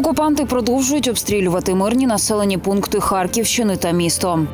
Окупанти продовжують обстрілювати мирні населені пункти Харківщини та місто.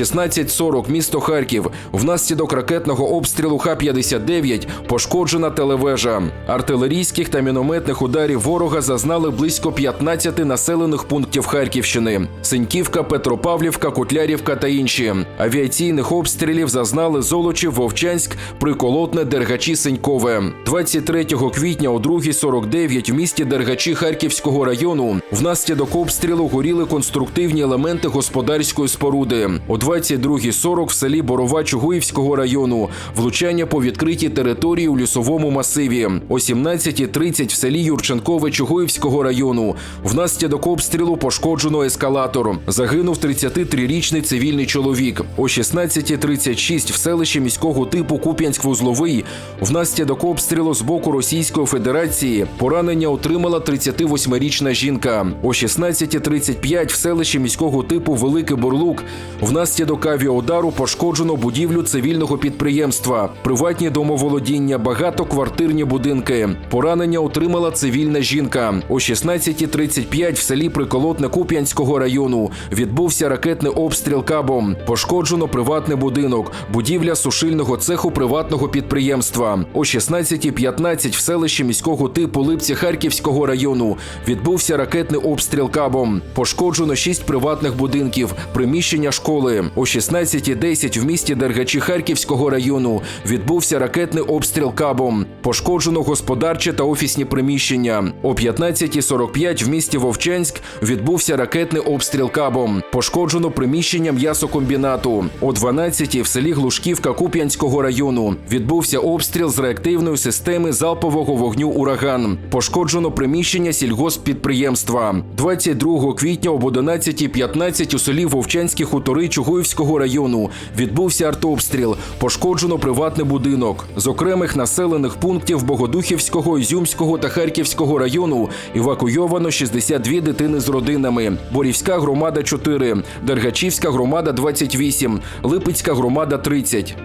16.40, місто Харків. Внаслідок ракетного обстрілу Х-59 пошкоджена телевежа. Артилерійських та мінометних ударів ворога зазнали близько 15 населених пунктів Харківщини: Синьківка, Петропавлівка, Котлярівка та інші. Авіаційних обстрілів зазнали Золочів, Вовчанськ, Приколотне, Дергачі, Синькове. 23 квітня о 2.49 в місті Дергачі Харківського району внаслідок обстрілу горіли конструктивні елементи господарської споруди. О 22.40 в селі Борова Чугуївського району влучання по відкритій території у лісовому масиві. О 17.30 в селі Юрченкове Чугуївського району внаслідок обстрілу пошкоджено ескалатор. Загинув 33-річний цивільний чоловік. О 16.36 в селищі міського типу Куп'янськ-Вузловий внаслідок обстрілу з боку Російської Федерації поранення отримала 38-річна жінка. О 16.35 в селищі міського типу Великий Бурлук внаслідок авіаудару пошкоджено будівлю цивільного підприємства, приватні домоволодіння, багатоквартирні будинки. Поранення отримала цивільна жінка. О 16.35 в селі Приколотне Куп'янського району відбувся ракетний обстріл кабом. Пошкоджено приватний будинок, будівля сушильного цеху приватного підприємства. О 16.15 в селищі міського типу Липці Харківського району відбувся ракетний обстріл кабом. Пошкоджено шість приватних будинків, приміщення школи. О 16.10 в місті Дергачі Харківського району відбувся ракетний обстріл кабом. Пошкоджено господарче та офісні приміщення. О 15.45 в місті Вовчанськ відбувся ракетний обстріл кабом. Пошкоджено приміщення м'ясокомбінату. О 12 в селі Глушківка Куп'янського району відбувся обстріл з реактивної системи залпового вогню Ураган. Пошкоджено приміщення сільгосппідприємства. 22 квітня об 11.15 у селі Вовчанські хутори Чугуївського району відбувся артобстріл. Пошкоджено приватний будинок. З окремих населених пунктів Богодухівського, Ізюмського та Харківського району евакуйовано 62 дитини з родинами. Борівська громада 4, Дергачівська громада 28, Липецька громада 30.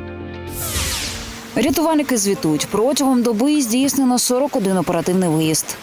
Рятувальники звітують протягом доби здійснено 41 оперативний виїзд.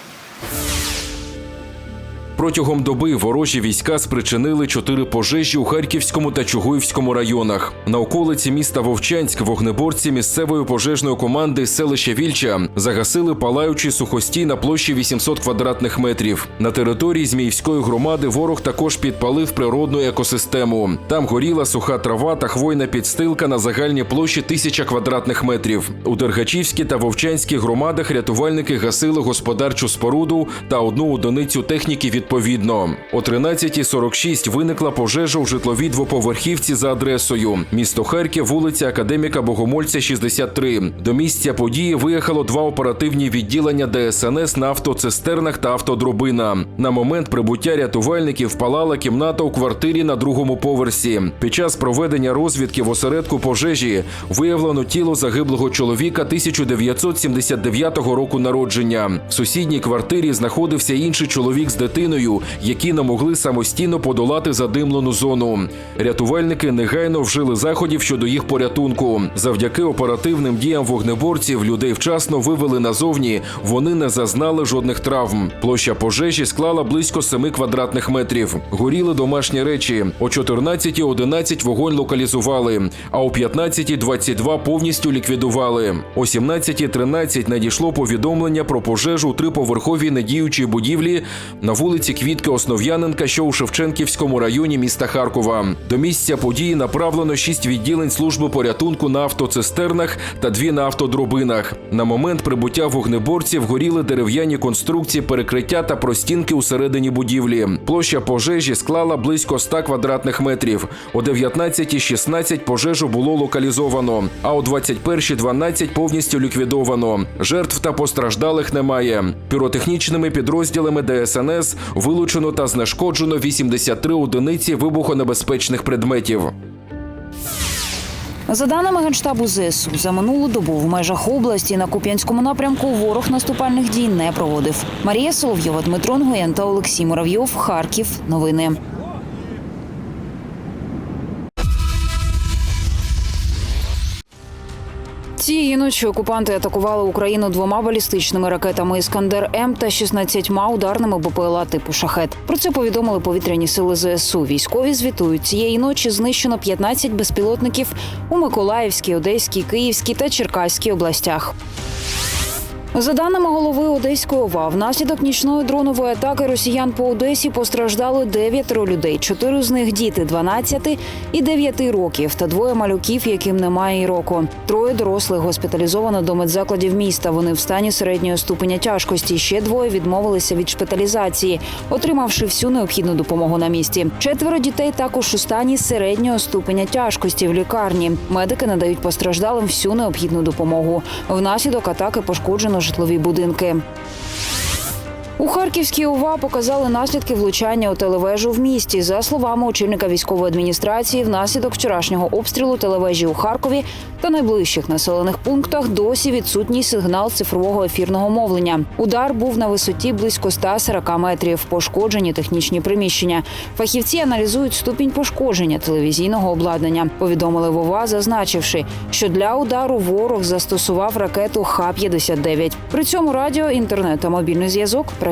Протягом доби ворожі війська спричинили чотири пожежі у Харківському та Чугуївському районах. На околиці міста Вовчанськ вогнеборці місцевої пожежної команди селища Вільча загасили палаючий сухостій на площі 800 квадратних метрів. На території Зміївської громади ворог також підпалив природну екосистему. Там горіла суха трава та хвойна підстилка на загальній площі 1000 квадратних метрів. У Дергачівській та Вовчанській громадах рятувальники гасили господарчу споруду та одну одиницю техніки відповідно. О 13.46 виникла пожежа у житловій двоповерхівці за адресою місто Харків, вулиця Академіка Богомольця, 63. До місця події виїхало два оперативні відділення ДСНС на автоцистернах та автодробина. На момент прибуття рятувальників палала кімната у квартирі на другому поверсі. Під час проведення розвідки в осередку пожежі виявлено тіло загиблого чоловіка 1979 року народження. В сусідній квартирі знаходився інший чоловік з дитиною, які не могли самостійно подолати задимлену зону. Рятувальники негайно вжили заходів щодо їх порятунку. Завдяки оперативним діям вогнеборців людей вчасно вивели назовні. Вони не зазнали жодних травм. Площа пожежі склала близько 7 квадратних метрів. Горіли домашні речі. О 14.11 вогонь локалізували, а о 15.22 повністю ліквідували. О 17.13 надійшло повідомлення про пожежу у триповерховій недіючій будівлі на вулиці Квітки Основ'яненка, що у Шевченківському районі міста Харкова. До місця події направлено шість відділень служби порятунку на автоцистернах та дві на автодробинах. На момент прибуття вогнеборців горіли дерев'яні конструкції, перекриття та простінки усередині будівлі. Площа пожежі склала близько 100 квадратних метрів. О 19.16 пожежу було локалізовано, а о 21.12 повністю ліквідовано. Жертв та постраждалих немає. Піротехнічними підрозділами ДСНС вилучено та знешкоджено 83 одиниці вибухонебезпечних предметів. За даними Генштабу ЗСУ, за минулу добу в межах області на Куп'янському напрямку ворог наступальних дій не проводив. Марія Соловйова, Дмитро Нгоєн та Олексій Муравйов. Харків. Новини. Цієї ночі окупанти атакували Україну двома балістичними ракетами Іскандер М та 16 ударними БПЛА типу Шахет. Про це повідомили повітряні сили ЗСУ. Військові звітують цієї ночі знищено 15 безпілотників у Миколаївській, Одеській, Київській та Черкаській областях. За даними голови Одеської ОВА, внаслідок нічної дронової атаки росіян по Одесі постраждали дев'ятеро людей. Чотири з них діти 12 і 9 років, та двоє малюків, яким немає і року. Троє дорослих госпіталізовано до медзакладів міста. Вони в стані середнього ступеня тяжкості. Ще двоє відмовилися від шпиталізації, отримавши всю необхідну допомогу на місці. Четверо дітей також у стані середнього ступеня тяжкості в лікарні. Медики надають постраждалим всю необхідну допомогу. Внаслідок атаки пошкоджено житлові будинки. У Харківській ОВА показали наслідки влучання у телевежу в місті. За словами очільника військової адміністрації, внаслідок вчорашнього обстрілу телевежі у Харкові та найближчих населених пунктах досі відсутній сигнал цифрового ефірного мовлення. Удар був на висоті близько 140 метрів. Пошкоджені технічні приміщення. Фахівці аналізують ступінь пошкодження телевізійного обладнання. Повідомили в ОВА, зазначивши, що для удару ворог застосував ракету Х-59. При цьому радіо, інтернет та мобільний зв'язок працюють.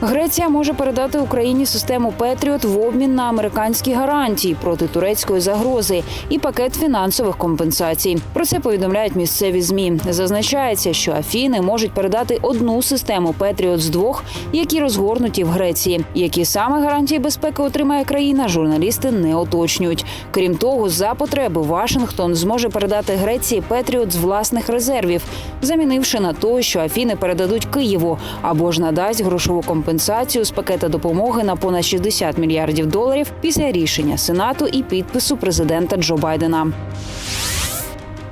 Греція може передати Україні систему Петріот в обмін на американські гарантії проти турецької загрози і пакет фінансових компенсацій. Про це повідомляють місцеві змі. Зазначається, що Афіни можуть передати одну систему Петріот з двох, які розгорнуті в Греції. Які саме гарантії безпеки отримає країна, журналісти не уточнюють. Крім того, за потреби Вашингтон зможе передати Греції Петріот з власних резервів, замінивши на той, що Афіни передадуть Києву або ж надасть грошову компенсацію з пакета допомоги на понад 60 мільярдів доларів після рішення Сенату і підпису президента Джо Байдена.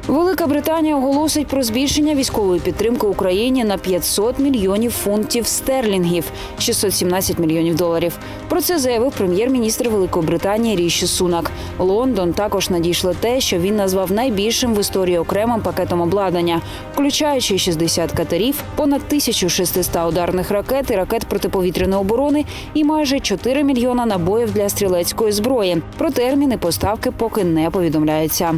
Велика Британія оголосить про збільшення військової підтримки Україні на 500 мільйонів фунтів стерлінгів 617 мільйонів доларів. Про це заявив прем'єр-міністр Великої Британії Ріші Сунак. Лондон також надійшло те, що він назвав найбільшим в історії окремим пакетом обладнання, включаючи 60 катерів, понад 1600 ударних ракет і ракет протиповітряної оборони і майже 4 мільйона набоїв для стрілецької зброї. Про терміни поставки поки не повідомляється.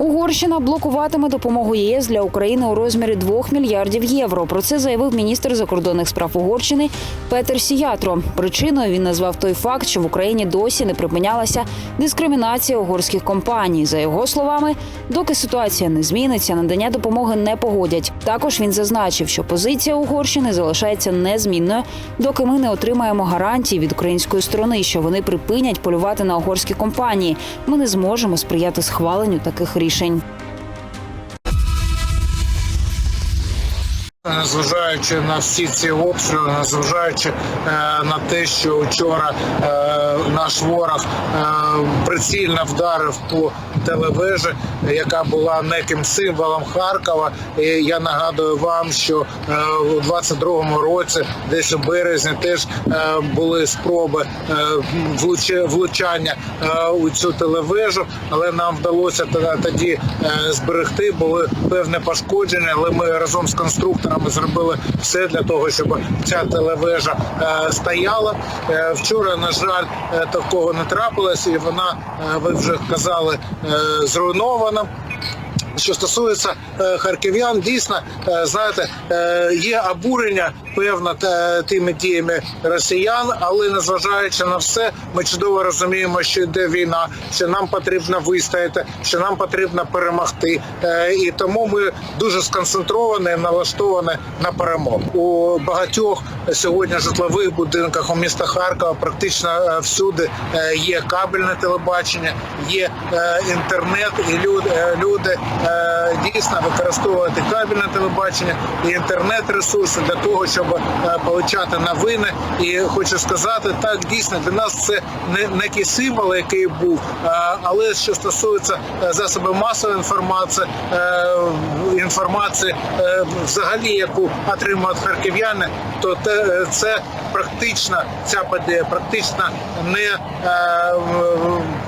Угорщина блокуватиме допомогу ЄС для України у розмірі 2 мільярдів євро. Про це заявив міністр закордонних справ Угорщини Петер Сіятро. Причиною він назвав той факт, що в Україні досі не припинялася дискримінація угорських компаній. За його словами, доки ситуація не зміниться, надання допомоги не погодять. Також він зазначив, що позиція Угорщини залишається незмінною, доки ми не отримаємо гарантії від української сторони, що вони припинять полювати на угорські компанії. Ми не зможемо сприяти схваленню таких рішень рішень. Незважаючи на всі ці обстріли, незважаючи е, на те, що вчора е, наш ворог е, прицільно вдарив по телевежі, яка була неким символом Харкова. І я нагадую вам, що е, у 22-му році, десь у березні, теж е, були спроби е, влуче- влучання е, у цю телевежу, але нам вдалося тоді- е, зберегти. Були певне пошкодження, але ми разом з конструкторами зробили все для того, щоб ця телевежа е, стояла. Е, Вчора, на жаль, е, такого не трапилось, і вона, ви вже казали, зруйнована. Що стосується е, харків'ян, дійсно е, знаєте, е, є обурення певно тими діями росіян, але незважаючи на все, ми чудово розуміємо, що йде війна, що нам потрібно вистояти, що нам потрібно перемогти. І тому ми дуже сконцентровані, налаштовані на перемогу. У багатьох сьогодні житлових будинках у міста Харкова практично всюди є кабельне телебачення, є інтернет, і люди, люди дійсно використовувати кабельне телебачення і інтернет-ресурси для того, щоб е, получати новини. І хочу сказати, так дійсно для нас це не не ті символи, який був, е, але що стосується е, засобів масової інформації, е, інформації, е, взагалі, яку отримують харків'яни, то це, практично ця подія практично не е,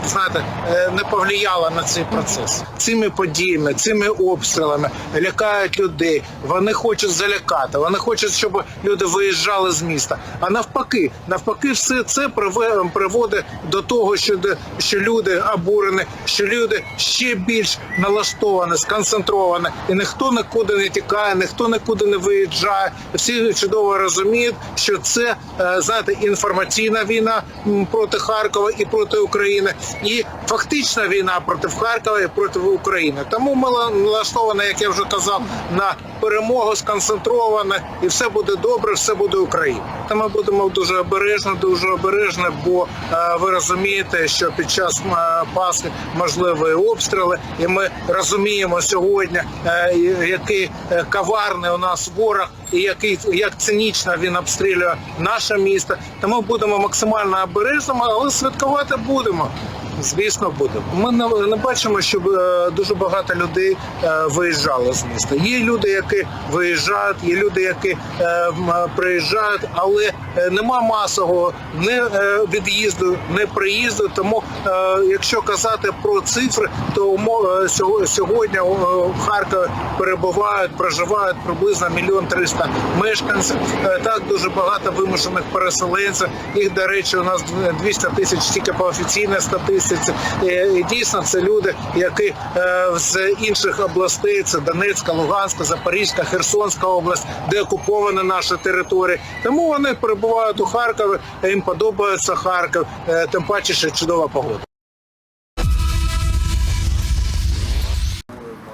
знаєте, е, не повлияла на цей процес. Цими подіями, цими обстрілами лякають людей. Вони хочуть залякати. Вони хочуть, щоб люди виїжджали з міста. А навпаки, навпаки, все це приводить до того, що, що люди обурені, що люди ще більш налаштовані, сконцентровані, і ніхто нікуди не тікає, ніхто нікуди не виїжджає. Всі чудово розуміють, що це е, знаєте інформаційна війна проти Харкова і проти України, і фактична війна проти Харкова і проти України. Тому ми ла- налаштовані, як я вже казав, на перемогу сконцентроване, і все буде добре, все буде Україна. Та ми будемо дуже обережно, дуже обережно, бо е, ви розумієте, що під час е, Пасхи можливі обстріли, і ми розуміємо сьогодні, е, який е, коварний у нас ворог, і який як цинічно він обстрілює наше місто. Тому будемо максимально обережними, але святкувати будемо. Звісно, будемо. Ми не, бачимо, щоб е, дуже багато людей е, виїжджало з міста. Є люди, які виїжджають, є люди, які е, приїжджають, але нема масового не від'їзду, не приїзду. Тому, якщо казати про цифри, то сьогодні в Харкові перебувають, проживають приблизно мільйон триста мешканців. Так дуже багато вимушених переселенців. Їх, до речі, у нас 200 тисяч тільки по офіційній статистиці. І дійсно це люди, які е, з інших областей, це Донецька, Луганська, Запорізька, Херсонська область, де окупована наша територія. Тому вони перебувають у Харкові, їм подобається Харків, е, тим паче, що чудова погода.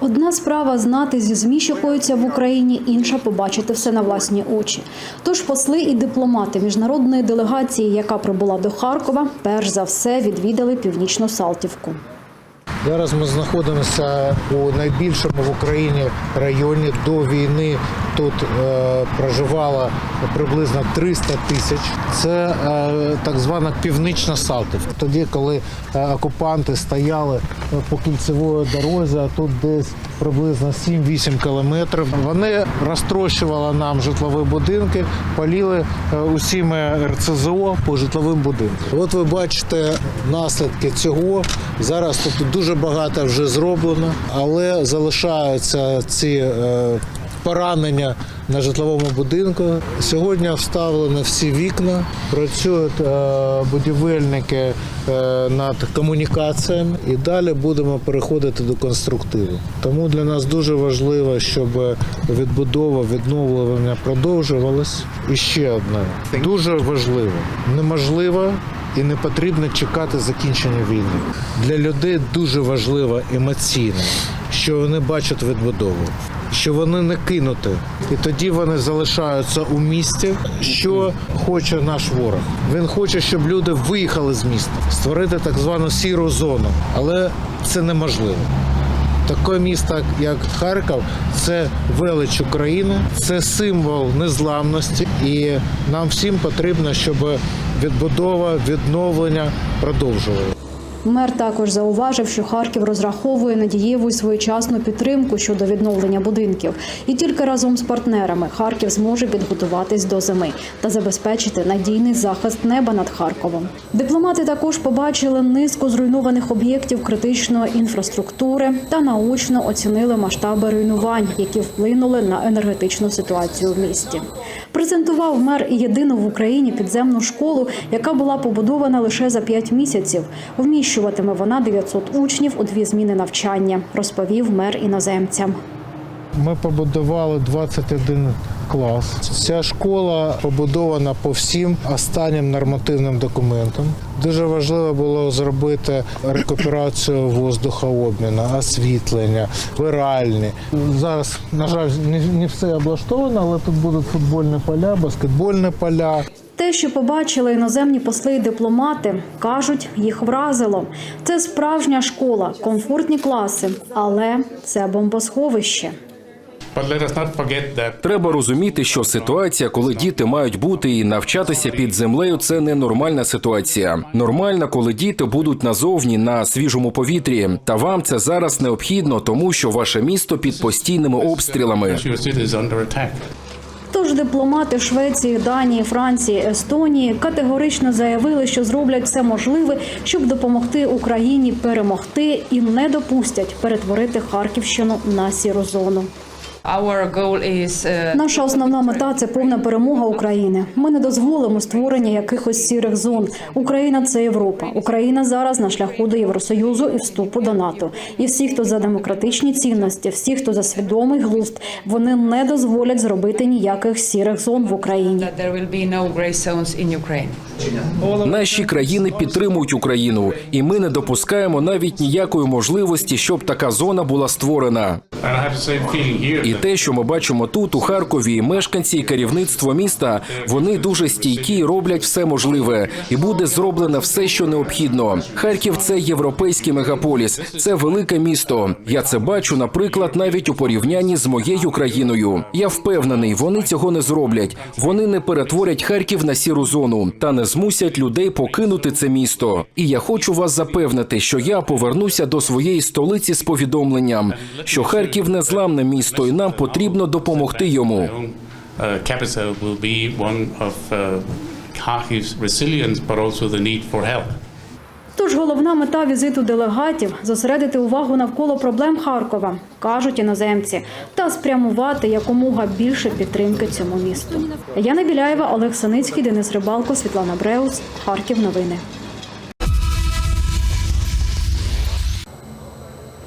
Одна справа знати зі змі, що коїться в Україні, інша побачити все на власні очі. Тож посли і дипломати міжнародної делегації, яка прибула до Харкова, перш за все відвідали північну Салтівку. Зараз ми знаходимося у найбільшому в Україні районі. До війни тут е, проживало приблизно 300 тисяч. Це е, так звана північна Салтівка. Тоді, коли е, окупанти стояли е, по кільцевої дорозі, а тут десь приблизно 7-8 кілометрів. Вони розтрощували нам житлові будинки, паліли е, усіми РЦЗО по житловим будинкам. От ви бачите наслідки цього. Зараз тут дуже багато вже зроблено, але залишаються ці е, поранення на житловому будинку. Сьогодні вставлені всі вікна, працюють е, будівельники е, над комунікаціями і далі будемо переходити до конструктиву. Тому для нас дуже важливо, щоб відбудова, відновлення продовжувалось. І ще одне дуже важливо, неможливо і не потрібно чекати закінчення війни. Для людей дуже важливо емоційно, що вони бачать відбудову, що вони не кинуті, і тоді вони залишаються у місті. Що хоче наш ворог? Він хоче, щоб люди виїхали з міста, створити так звану сіру зону, але це неможливо. Таке місто, як Харків, це велич України, це символ незламності, і нам всім потрібно, щоб відбудова, відновлення продовжували. Мер також зауважив, що Харків розраховує на дієву своєчасну підтримку щодо відновлення будинків, і тільки разом з партнерами Харків зможе підготуватись до зими та забезпечити надійний захист неба над Харковом. Дипломати також побачили низку зруйнованих об'єктів критичної інфраструктури та научно оцінили масштаби руйнувань, які вплинули на енергетичну ситуацію в місті. Презентував мер і єдину в Україні підземну школу, яка була побудована лише за 5 місяців. Вміщуватиме вона 900 учнів у дві зміни навчання, розповів мер іноземцям. Ми побудували 21 клас. Ця школа побудована по всім останнім нормативним документам. Дуже важливо було зробити рекуперацію воздухообміну, освітлення, виральні. Зараз, на жаль, не, все облаштовано, але тут будуть футбольні поля, баскетбольні поля. Те, що побачили іноземні посли і дипломати, кажуть, їх вразило. Це справжня школа, комфортні класи, але це бомбосховище. Треба розуміти, що ситуація, коли діти мають бути і навчатися під землею, це не нормальна ситуація. Нормальна, коли діти будуть назовні на свіжому повітрі. Та вам це зараз необхідно, тому що ваше місто під постійними обстрілами. Тож дипломати Швеції, Данії, Франції, Естонії категорично заявили, що зроблять все можливе, щоб допомогти Україні перемогти і не допустять перетворити Харківщину на сіру зону. Our goal is uh, Наша основна мета це повна перемога України. Ми не дозволимо створення якихось сірих зон. Україна це Європа. Україна зараз на шляху до Євросоюзу і вступу до НАТО. І всі, хто за демократичні цінності, всі, хто за свідомий глузд, вони не дозволять зробити ніяких сірих зон в Україні. that there will be no gray zones in Ukraine. Наші країни підтримують Україну, і ми не допускаємо навіть ніякої можливості, щоб така зона була створена. І те, що ми бачимо тут, у Харкові, мешканці і керівництво міста, вони дуже стійкі і роблять все можливе, і буде зроблено все, що необхідно. Харків це європейський мегаполіс, це велике місто. Я це бачу, наприклад, навіть у порівнянні з моєю країною. Я впевнений, вони цього не зроблять. Вони не перетворять Харків на сіру зону та не змусять людей покинути це місто. І я хочу вас запевнити, що я повернуся до своєї столиці з повідомленням, що Харків незламне місто, і нам потрібно допомогти йому. Uh. Тож головна мета візиту делегатів зосередити увагу навколо проблем Харкова, кажуть іноземці, та спрямувати якомога більше підтримки цьому місту. Яна Біляєва, Олег Саницький, Денис Рибалко, Світлана Бреус, Харків. Новини.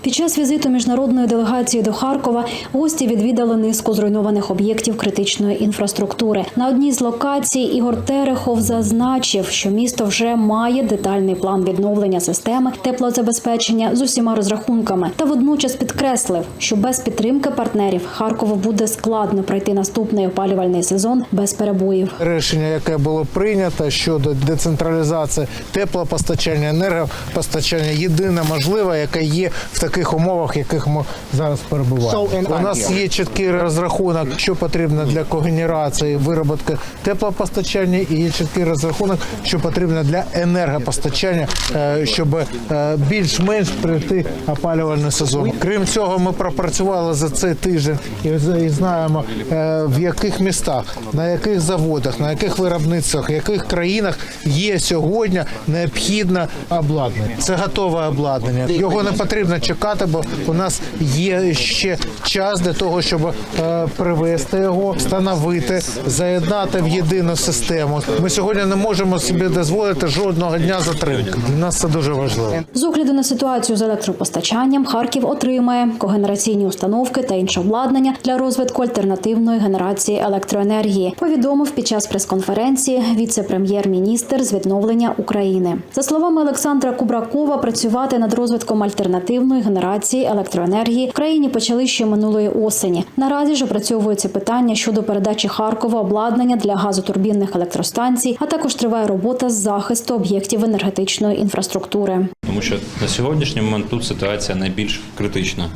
Під час візиту міжнародної делегації до Харкова гості відвідали низку зруйнованих об'єктів критичної інфраструктури. На одній з локацій Ігор Терехов зазначив, що місто вже має детальний план відновлення системи теплозабезпечення з усіма розрахунками, та водночас підкреслив, що без підтримки партнерів Харкову буде складно пройти наступний опалювальний сезон без перебоїв. Рішення, яке було прийнято щодо децентралізації теплопостачання, енергопостачання, єдине можливе, яке є в таких умовах, в яких ми зараз перебуваємо. У нас є чіткий розрахунок, що потрібно для когенерації, вироботки теплопостачання, і є чіткий розрахунок, що потрібно для енергопостачання, е, щоб е, більш-менш прийти опалювальний сезон. Крім цього, ми пропрацювали за цей тиждень і знаємо е, в яких містах, на яких заводах, на яких виробництвах, в яких країнах є сьогодні необхідне обладнання. Це готове обладнання. Його не потрібно чекати, бо у нас є ще час для того, щоб е, привести його, встановити, заєднати в єдину систему. Ми сьогодні не можемо собі дозволити жодного дня затримки. Для нас це дуже важливо. З огляду на ситуацію з електропостачанням Харків отримає когенераційні установки та інше обладнання для розвитку альтернативної генерації електроенергії. Повідомив під час прес-конференції віце-прем'єр-міністр з відновлення України. За словами Олександра Кубракова, працювати над розвитком альтернативної генерації електроенергії в країні почали ще минулої осені. Наразі ж опрацьовується питання щодо передачі Харкова обладнання для газотурбінних електростанцій, а також триває робота з захисту об'єктів енергетичної інфраструктури. тому що на сьогоднішній момент тут ситуація найбільш критична.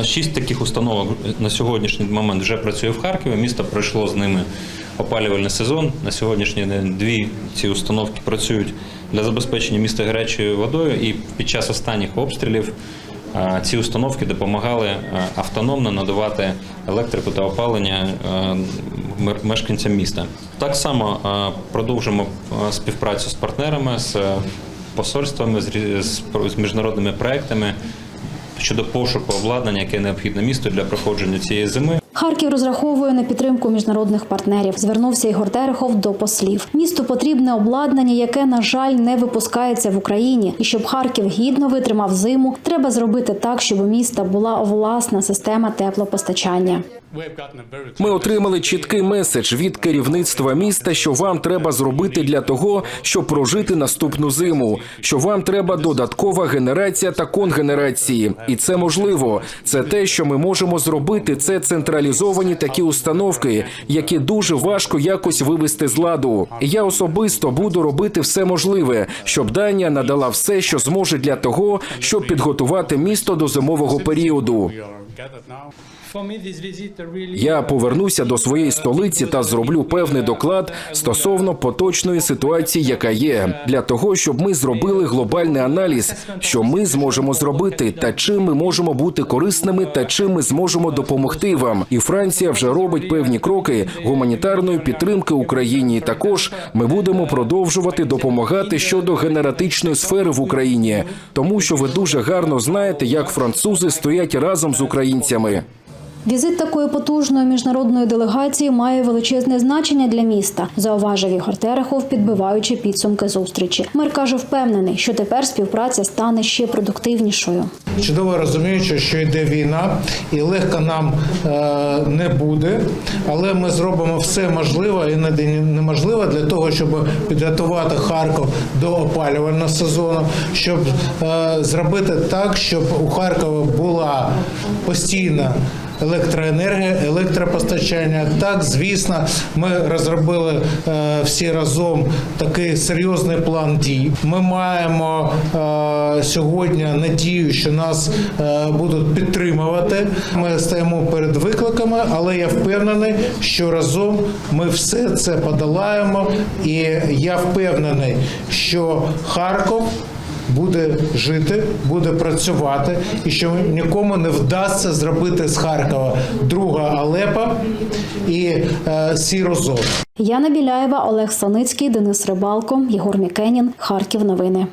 Е, Шість таких установок на сьогоднішній момент вже працює в Харкові. Місто пройшло з ними опалювальний сезон. На сьогоднішній день дві ці установки працюють для забезпечення міста гарячою водою. І під час останніх обстрілів ці установки допомагали е, автономно надавати електрику та опалення е, мешканцям міста. Так само е, продовжимо співпрацю з партнерами, з посольствами, з міжнародними проектами щодо пошуку обладнання, яке необхідне місту для проходження цієї зими. Харків розраховує на підтримку міжнародних партнерів. Звернувся Ігор Терехов до послів. Місту потрібне обладнання, яке на жаль не випускається в Україні. І щоб Харків гідно витримав зиму, треба зробити так, щоб у міста була власна система теплопостачання. Ми отримали чіткий меседж від керівництва міста, що вам треба зробити для того, щоб прожити наступну зиму. Що вам треба додаткова генерація та конгенерації, і це можливо. Це те, що ми можемо зробити. Це централізовані такі установки, які дуже важко якось вивести з ладу. Я особисто буду робити все можливе, щоб Данія надала все, що зможе для того, щоб підготувати місто до зимового періоду. Я повернуся до своєї столиці та зроблю певний доклад стосовно поточної ситуації, яка є, для того, щоб ми зробили глобальний аналіз, що ми зможемо зробити, та чим ми можемо бути корисними, та чим ми зможемо допомогти вам. І Франція вже робить певні кроки гуманітарної підтримки Україні. Також ми будемо продовжувати допомагати щодо генератичної сфери в Україні, тому що ви дуже гарно знаєте, як французи стоять разом з українцями. Візит такої потужної міжнародної делегації має величезне значення для міста, зауважив Ігор Терехов, підбиваючи підсумки зустрічі. Мер каже, впевнений, що тепер співпраця стане ще продуктивнішою. Чудово розуміючи, що йде війна, і легко нам е, не буде, але ми зробимо все можливе і не- неможливе для того, щоб підготувати Харків до опалювального сезону, щоб е, зробити так, щоб у Харкова була постійна. Електроенергія, електропостачання. Так, звісно, ми розробили е, всі разом такий серйозний план дій. Ми маємо е, сьогодні надію, що нас е, будуть підтримувати. Ми стоїмо перед викликами, але я впевнений, що разом ми все це подолаємо. І я впевнений, що Харків буде жити, буде працювати, і що нікому не вдасться зробити з Харкова друга Алепа і е, сіру. Яна Біляєва, Олег Саницький, Денис Рибалко, Єгор Мікенін. Харків. Новини.